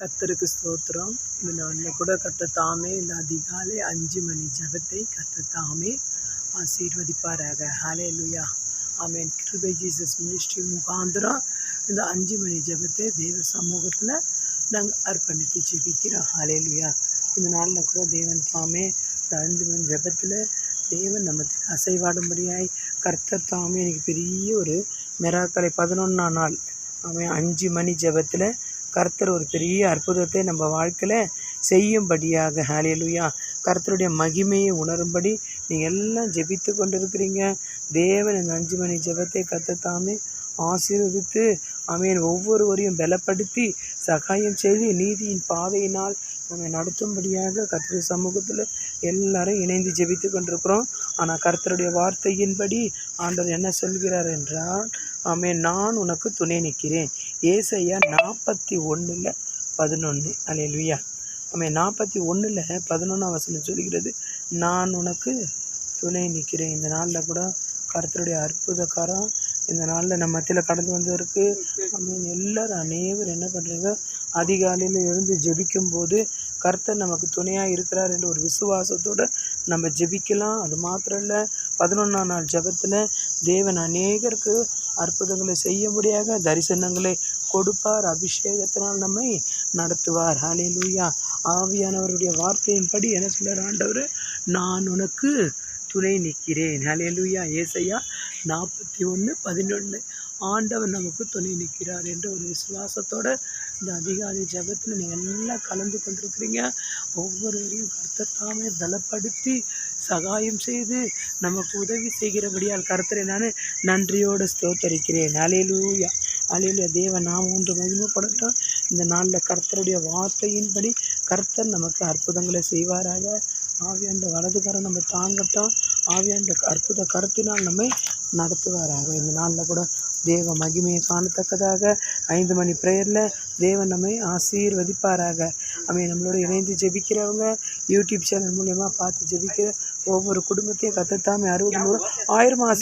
கத்தருக்கு ஸ்தோத்திரம். இந்த நாளில் கூட கத்த தாமே இந்த அதிகாலை அஞ்சு மணி ஜெபத்தை கத்த தாமே ஆசீர்வதிப்பாராக. ஹாலே லுயா ஆமேன் கிருபை ஜீசஸ் மினிஸ்ட்ரி முகாந்திரம். இந்த அஞ்சு மணி ஜெபத்தை தேவ சமூகத்தில் நாங்கள் அர்ப்பணித்து ஜெபிக்கிறோம். ஹாலே லுயா இந்த நாளில் கூட தேவன் தாமே இந்த அஞ்சு மணி ஜெபத்தில் தேவன் நம்ம அசைவாடும்படியாய் கர்த்தர் தாமே எனக்கு பெரிய ஒரு மெராக்கலை. பதினொன்றாம் நாள் அவன் அஞ்சு மணி ஜெபத்தில் கர்த்தர் ஒரு பெரிய அற்புதத்தை நம்ம வாழ்க்கையில் செய்யும்படியாக. ஹalleluya. கர்த்தருடைய மகிமையை உணரும்படி நீங்கள் எல்லாம் ஜெபித்து கொண்டு இருக்கிறீங்க தேவன் இந்த அஞ்சு மணி ஜெபத்தை கற்றுத்தாமே ஆசீர்வதித்து ஆமென். ஒவ்வொருவரையும் பலப்படுத்தி சகாயம் செய்து நீதியின் பாதையினால் நம்மை நடத்தும்படியாக கர்த்தருடைய சமூகத்தில் எல்லாரும் இணைந்து ஜெபித்து கொண்டிருக்கிறோம். ஆனால் கர்த்தருடைய வார்த்தையின்படி ஆண்டவர் என்ன சொல்கிறார் என்றால் ஆமென் நான் உனக்கு துணை நிற்கிறேன். ஏசையா நாற்பத்தி ஒன்றில் பதினொன்று அலையலுயா நம்ம நாற்பத்தி ஒன்றில் பதினொன்றாம் வசனம் சொல்கிறது நான் உனக்கு துணை நிற்கிறேன். இந்த நாளில் கூட கருத்தருடைய அற்புதக்காரம் இந்த நாளில் நம்ம மத்தியில் கடந்து வந்ததற்கு அப்படின்னு எல்லோரும் அநேகர் என்ன பண்ணுறீங்க அதிகாலையில் எழுந்து ஜெபிக்கும் போது கர்த்தர் நமக்கு துணையாக இருக்கிறார் என்ற ஒரு விசுவாசத்தோடு நம்ம ஜெபிக்கலாம். அது மாத்திரம் இல்லை பதினொன்றாம் நாள் ஜெபத்தில் தேவன் அநேகருக்கு அற்புதங்களை செய்ய முடியாத தரிசனங்களை கொடுப்பார். அபிஷேகத்தினால் நம்மை நடத்துவார். ஹalleluya. ஆவியானவருடைய வார்த்தையின்படி என்ன சொல்கிறார் ஆண்டவர்? நான் உனக்கு துணை நிற்கிறேன். ஹalleluya. ஏசையா நாற்பத்தி ஒன்று பதினொன்று ஆண்டவர் நமக்கு துணை நிற்கிறார் என்ற ஒரு விசுவாசத்தோடு இந்த அதிகாரி ஜபத்தில் நீங்கள் எல்லாம் கலந்து கொண்டிருக்கிறீங்க. ஒவ்வொருவரையும் கர்த்தத்தாமே பலப்படுத்தி சகாயம் செய்து நமக்கு உதவி செய்கிறபடியால் கர்த்தரை நான் நன்றியோடு ஸ்தோத்தரிக்கிறேன். அலையலூயா அலையில தேவ நாம் ஒன்று மகிமைப்படட்டும் இந்த நாளில் கர்த்தருடைய வார்த்தையின்படி கர்த்தர் நமக்கு அற்புதங்களை செய்வாராக. ஆவியாண்ட வலதுகரம் நம்ம தாங்கட்டும். ஆவியாண்ட அற்புத கருத்தினால் நம்மை நடத்துவாராக. இந்த நாளில் கூட தேவ மகிமையை காணத்தக்கதாக ஐந்து மணி ப்ரேயரில் தேவன் நம்மை ஆசீர்வதிப்பாராக. அவை நம்மளோட இணைந்து ஜெபிக்கிறவங்க யூடியூப் சேனல் மூலயமா பார்த்து ஜெபிக்கிற ஒவ்வொரு குடும்பத்தையும் கத்தத்தாமே அறுபது மூணு ஆயிரம் ஆசீர்